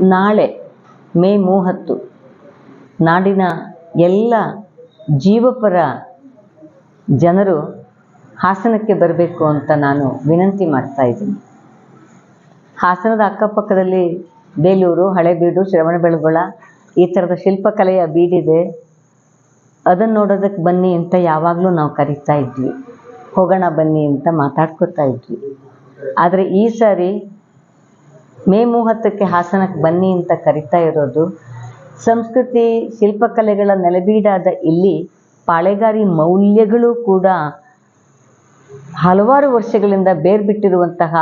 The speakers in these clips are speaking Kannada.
ನಾಳೆ, ಮೇ ಮೂವತ್ತು, ನಾಡಿನ ಎಲ್ಲ ಜೀವಪರ ಜನರು ಹಾಸನಕ್ಕೆ ಬರಬೇಕು ಅಂತ ನಾನು ವಿನಂತಿ ಮಾಡ್ತಾ ಇದ್ದೀನಿ. ಹಾಸನದ ಅಕ್ಕಪಕ್ಕದಲ್ಲಿ ಬೇಲೂರು, ಹಳೆಬೀಡು, ಶ್ರವಣಬೆಳಗೊಳ ಈ ಥರದ ಶಿಲ್ಪಕಲೆಯ ಬೀಡಿದೆ. ಅದನ್ನು ನೋಡೋದಕ್ಕೆ ಬನ್ನಿ ಅಂತ ಯಾವಾಗಲೂ ನಾವು ಕರಿತಾ ಇದ್ವಿ. ಹೋಗೋಣ ಬನ್ನಿ ಅಂತ ಮಾತಾಡ್ಕೊತಾ ಇದ್ವಿ. ಆದರೆ ಈ ಸಾರಿ ಮೇ ಮೂವತ್ತಕ್ಕೆ ಹಾಸನಕ್ಕೆ ಬನ್ನಿ ಅಂತ ಕರಿತಾ ಇರೋದು. ಸಂಸ್ಕೃತಿ ಶಿಲ್ಪಕಲೆಗಳ ನೆಲೆಬೀಡಾದ ಇಲ್ಲಿ ಪಾಳೆಗಾರಿ ಮೌಲ್ಯಗಳು ಕೂಡ ಹಲವಾರು ವರ್ಷಗಳಿಂದ ಬೇರ್ಬಿಟ್ಟಿರುವಂತಹ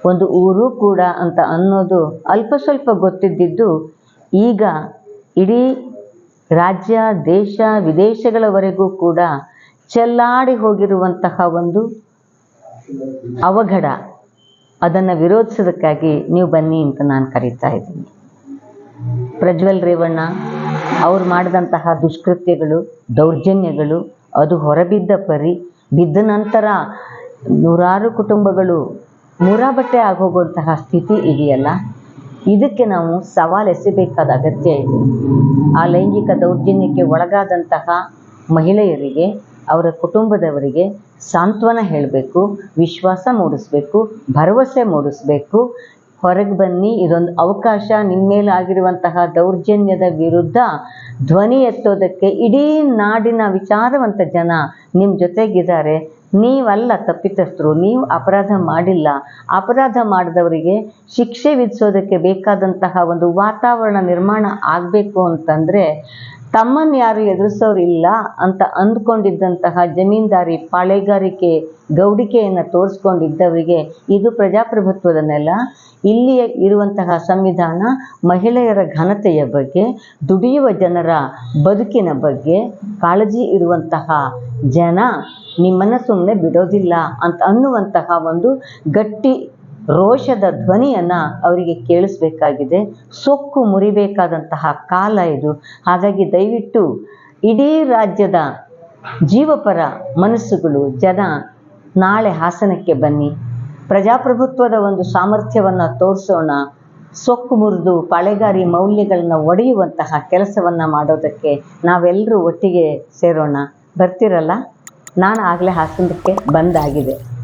ಒಂದು ಊರು ಕೂಡ ಅಂತ ಅನ್ನೋದು ಅಲ್ಪ ಸ್ವಲ್ಪ ಗೊತ್ತಿದ್ದಿದ್ದು, ಈಗ ಇಡೀ ರಾಜ್ಯ, ದೇಶ, ವಿದೇಶಗಳವರೆಗೂ ಕೂಡ ಚೆಲ್ಲಾಡಿ ಹೋಗಿರುವಂತಹ ಒಂದು ಅವಘಡ. ಅದನ್ನು ವಿರೋಧಿಸೋದಕ್ಕಾಗಿ ನೀವು ಬನ್ನಿ ಅಂತ ನಾನು ಕರೀತಾ ಇದ್ದೀನಿ. ಪ್ರಜ್ವಲ್ ರೇವಣ್ಣ, ಅವ್ರು ಮಾಡಿದಂತಹ ದುಷ್ಕೃತ್ಯಗಳು, ದೌರ್ಜನ್ಯಗಳು, ಅದು ಹೊರಬಿದ್ದ ಪರಿ, ಬಿದ್ದ ನಂತರ ನೂರಾರು ಕುಟುಂಬಗಳು ಮುರಾಬಟ್ಟೆ ಆಗೋಗುವಂತಹ ಸ್ಥಿತಿ ಇದೆಯಲ್ಲ? ಇದಕ್ಕೆ ನಾವು ಸವಾಲು ಎಸೆಬೇಕಾದ ಅಗತ್ಯ ಇದೆ. ಆ ಲೈಂಗಿಕ ದೌರ್ಜನ್ಯಕ್ಕೆ ಒಳಗಾದಂತಹ ಮಹಿಳೆಯರಿಗೆ, ಅವರ ಕುಟುಂಬದವರಿಗೆ ಸಾಂತ್ವನ ಹೇಳಬೇಕು, ವಿಶ್ವಾಸ ಮೂಡಿಸ್ಬೇಕು, ಭರವಸೆ ಮೂಡಿಸ್ಬೇಕು. ಹೊರಗೆ ಬನ್ನಿ, ಇದೊಂದು ಅವಕಾಶ. ನಿಮ್ಮ ಮೇಲೆ ಆಗಿರುವಂತಹ ದೌರ್ಜನ್ಯದ ವಿರುದ್ಧ ಧ್ವನಿ ಎತ್ತೋದಕ್ಕೆ ಇಡೀ ನಾಡಿನ ವಿಚಾರವಂತ ಜನ ನಿಮ್ಮ ಜೊತೆಗಿದ್ದಾರೆ. ನೀವಲ್ಲ ತಪ್ಪಿತಸ್ಥರು, ನೀವು ಅಪರಾಧ ಮಾಡಿಲ್ಲ. ಅಪರಾಧ ಮಾಡಿದವರಿಗೆ ಶಿಕ್ಷೆ ವಿಧಿಸೋದಕ್ಕೆ ಬೇಕಾದಂತಹ ಒಂದು ವಾತಾವರಣ ನಿರ್ಮಾಣ ಆಗಬೇಕು ಅಂತಂದರೆ ತಮ್ಮನ್ನು ಯಾರು ಎದುರಿಸೋರಿಲ್ಲ ಅಂತ ಅಂದ್ಕೊಂಡಿದ್ದಂತಹ ಜಮೀನ್ದಾರಿ ಪಾಳೆಗಾರಿಕೆ ಗೌಡಿಕೆಯನ್ನು ತೋರಿಸ್ಕೊಂಡಿದ್ದವರಿಗೆ ಇದು ಪ್ರಜಾಪ್ರಭುತ್ವದ ನೆಲ. ಇಲ್ಲಿ ಇರುವಂತಹ ಸಂವಿಧಾನ ಮಹಿಳೆಯರ ಘನತೆಯ ಬಗ್ಗೆ, ದುಡಿಯುವ ಜನರ ಬದುಕಿನ ಬಗ್ಗೆ, ಕಾಳಜಿ ಇರುವಂತಹ ಜನ ನಿಮ್ಮನ್ನು ಸುಮ್ಮನೆ ಬಿಡೋದಿಲ್ಲ ಅಂತ ಅನ್ನುವಂತಹ ಒಂದು ಗಟ್ಟಿ ರೋಷದ ಧ್ವನಿಯನ್ನು ಅವರಿಗೆ ಕೇಳಿಸ್ಬೇಕಾಗಿದೆ. ಸೊಕ್ಕು ಮುರಿಬೇಕಾದಂತಹ ಕಾಲ ಇದು. ಹಾಗಾಗಿ ದಯವಿಟ್ಟು ಇಡೀ ರಾಜ್ಯದ ಜೀವಪರ ಮನಸ್ಸುಗಳು, ಜನ ನಾಳೆ ಹಾಸನಕ್ಕೆ ಬನ್ನಿ. ಪ್ರಜಾಪ್ರಭುತ್ವದ ಒಂದು ಸಾಮರ್ಥ್ಯವನ್ನು ತೋರಿಸೋಣ. ಸೊಕ್ಕು ಮುರಿದು ಪಾಳೆಗಾರಿ ಮೌಲ್ಯಗಳನ್ನ ಒಡೆಯುವಂತಹ ಕೆಲಸವನ್ನು ಮಾಡೋದಕ್ಕೆ ನಾವೆಲ್ಲರೂ ಒಟ್ಟಿಗೆ ಸೇರೋಣ. ಬರ್ತಿರಲ್ಲ? ನಾನು ಆಗಲೇ ಹಾಸನಕ್ಕೆ ಬಂದಾಗಿದೆ.